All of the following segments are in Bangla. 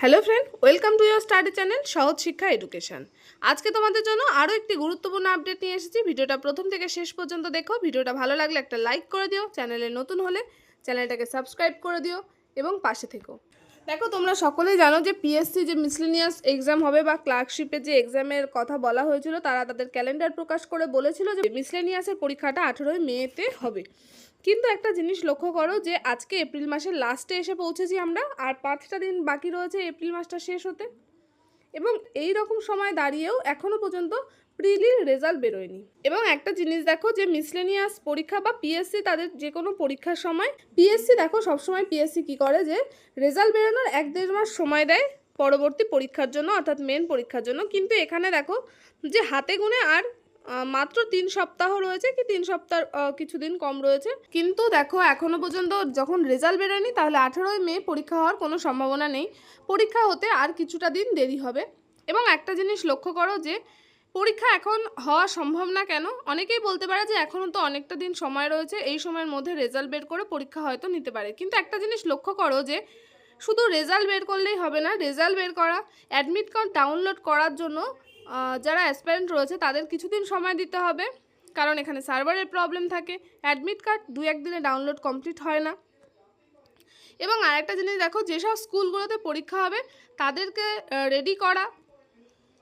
Hello friend welcome to year study channel সহজ শিক্ষা এডুকেশান আজকে তোমাদের জন্য আরও একটি গুরুত্বপূর্ণ আপডেট নিয়ে এসেছি। ভিডিওটা প্রথম থেকে শেষ পর্যন্ত দেখো। ভিডিওটা ভালো লাগলে একটা লাইক করে দিও। চ্যানেলে নতুন হলে চ্যানেলটাকে সাবস্ক্রাইব করে দিও এবং পাশে থেকো। দেখো, তোমরা সকলেই জানো যে পিএসসি যে মিসলিনিয়াস এক্সাম হবে বা ক্লার্কশিপের যে এক্সামের কথা বলা হয়েছিল, তারা তাদের ক্যালেন্ডার প্রকাশ করে বলেছিল যে মিসলেনিয়াসের পরীক্ষাটা আঠেরোই মেতে হবে। কিন্তু একটা জিনিস লক্ষ্য করো যে, আজকে এপ্রিল মাসের লাস্টে এসে পৌঁছেছি আমরা, আর পাঁচটা দিন বাকি রয়েছে এপ্রিল মাসটা শেষ হতে। এবং এই রকম সময় দাঁড়িয়েও এখনও পর্যন্ত প্রিলির রেজাল্ট বেরোয়নি। এবং একটা জিনিস দেখো যে মিসলেনিয়াস পরীক্ষা বা পিএসসি তাদের যে কোনো পরীক্ষার সময় পিএসসি দেখো সবসময় পিএসসি কি করে যে রেজাল্ট বেরোনোর এক দেড় মাস সময় দেয় পরবর্তী পরীক্ষার জন্য, অর্থাৎ মেন পরীক্ষার জন্য। কিন্তু এখানে দেখো যে হাতে গুনে আর মাত্র তিন সপ্তাহ রয়েছে কি তিন সপ্তাহ কিছুদিন কম রয়েছে। কিন্তু দেখো, এখনও পর্যন্ত যখন রেজাল্ট বেরোয়নি, তাহলে আঠেরোই মে পরীক্ষা হওয়ার কোনো সম্ভাবনা নেই। পরীক্ষা হতে আর কিছুটা দিন দেরি হবে। এবং একটা জিনিস লক্ষ্য করো যে, পরীক্ষা এখন হওয়া সম্ভব না কেন? অনেকেই বলতে পারে যে এখনও তো অনেকটা দিন সময় রয়েছে, এই সময়ের মধ্যে রেজাল্ট বের করে পরীক্ষা হয়তো নিতে পারে। কিন্তু একটা জিনিস লক্ষ্য করো যে, শুধু রেজাল্ট বের করলেই হবে না রেজাল্ট বের করা অ্যাডমিট কার্ড ডাউনলোড করার জন্য যারা অ্যাসপারেন্ট রয়েছে, তাদের কিছুদিন সময় দিতে হবে, কারণ এখানে সার্ভারের প্রবলেম থাকে। অ্যাডমিট কার্ড দু একদিনে ডাউনলোড কমপ্লিট হয় না। এবং আরেকটা জিনিস দেখো, যেসব স্কুলগুলোতে পরীক্ষা হবে, তাদেরকে রেডি করা।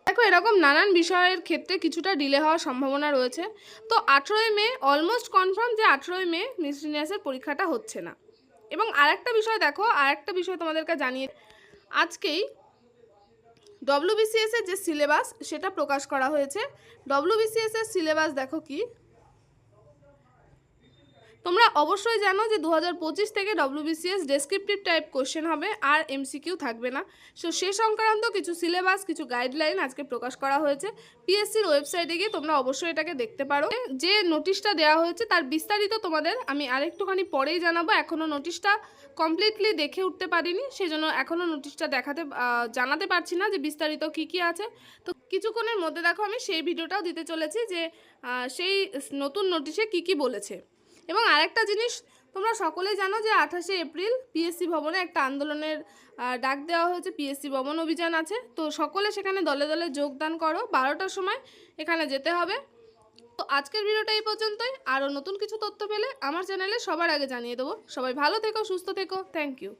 দেখো, এরকম নানান বিষয়ের ক্ষেত্রে কিছুটা ডিলে হওয়ার সম্ভাবনা রয়েছে। তো আঠেরোই মে অলমোস্ট কনফার্ম যে আঠেরোই মে মিসলিনিয়াসের পরীক্ষাটা হচ্ছে না। এবং আরেকটা বিষয় দেখো, আরেকটা বিষয় তোমাদেরকে জানিয়ে, আজকেই ডব্লিউবিসিএস এর যে সিলেবাস সেটা প্রকাশ করা হয়েছে। ডব্লিউবিসিএস এর সিলেবাস দেখো কি। অবশ্যই জানো যে দু হাজার পঁচিশ থেকে ডব্লিউবিসিএস ডেসক্রিপটিভ টাইপ কোশ্চেন হবে আর এমসিকিউ থাকবে না। সো সে সংক্রান্ত কিছু সিলেবাস কিছু গাইডলাইন আজকে প্রকাশ করা হয়েছে। পিএসসির ওয়েবসাইটে গিয়ে তোমরা অবশ্যই এটাকে দেখতে পারো। যে নোটিশটা দেওয়া হয়েছে, তার বিস্তারিত তোমাদের আমি আরেকটুখানি পরেই জানাব। এখনও নোটিশটা কমপ্লিটলি দেখে উঠতে পারিনি, সেজন্য এখনও নোটিশটা দেখাতে জানাতে পারছি না যে বিস্তারিত কি কি আছে। তো কিছুক্ষণের মধ্যে দেখো, আমি সেই ভিডিওটাও দিতে চলেছি যে সেই নতুন নোটিশে কি কি বলেছে। এবং আরেকটা জিনিস, তোমরা সকলেই জানো যে আঠাশে এপ্রিল পিএসসি ভবনে একটা আন্দোলনের ডাক দেওয়া হয়েছে পিএসসি ভবন অভিযান আছে। তো সকলে সেখানে দলে দলে যোগদান করো, বারোটার সময় এখানে যেতে হবে। তো আজকের ভিডিওটা এই পর্যন্তই। আরও নতুন কিছু তথ্য পেলে আমার চ্যানেলে সবার আগে জানিয়ে দেবো। সবাই ভালো থেকো, সুস্থ থেকো। Thank you